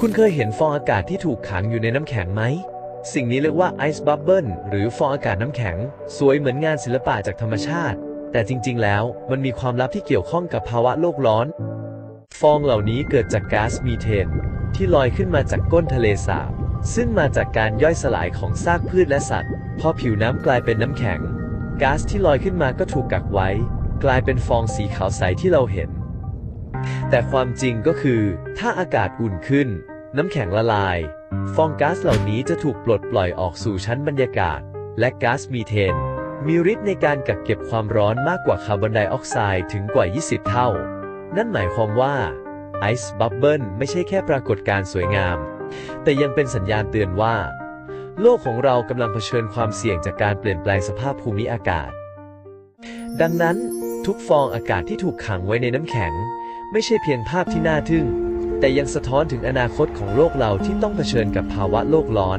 คุณเคยเห็นฟองอากาศที่ถูกขังอยู่ในน้ำแข็งไหม สิ่งนี้เรียกว่าไอซ์บับเบิลหรือฟองอากาศน้ำแข็ง สวยเหมือนงานศิลปะจากธรรมชาติ แต่จริง ๆ แล้วมันมีความลับที่เกี่ยวข้องกับภาวะโลกร้อน ฟองเหล่านี้เกิดจากก๊าซมีเทน ที่ลอยขึ้นมาจากก้นทะเลสาบ ซึ่งมาจากการย่อยสลายของซากพืชและสัตว์ พอผิวน้ำกลายเป็นน้ำแข็งก๊าซที่ลอยขึ้นมาก็ถูกกักไว้ กลายเป็นฟองสีขาวใสที่เราเห็น แต่ความจริงก็คือ ถ้าอากาศอุ่นขึ้น น้ำแข็งละลาย ฟองก๊าซเหล่านี้จะถูกปลดปล่อยออกสู่ชั้นบรรยากาศ และก๊าซมีเทน มีฤทธิ์ในการกักเก็บความร้อนมากกว่าคาร์บอนไดออกไซด์ถึงกว่า 20 เท่า นั่นหมายความว่าไอซ์บับเบิลไม่ใช่แค่ปรากฏการณ์สวยงาม แต่ยังเป็นสัญญาณเตือนว่า โลกของเรากำลังเผชิญความเสี่ยงจากการเปลี่ยนแปลงสภาพภูมิอากาศ ดังนั้น ทุกฟองอากาศที่ถูกขังไว้ในน้ำแข็ง ไม่ใช่เพียงภาพที่น่าทึ่ง แต่ยังสะท้อนถึงอนาคตของโลกเราที่ต้องเผชิญกับภาวะโลกร้อน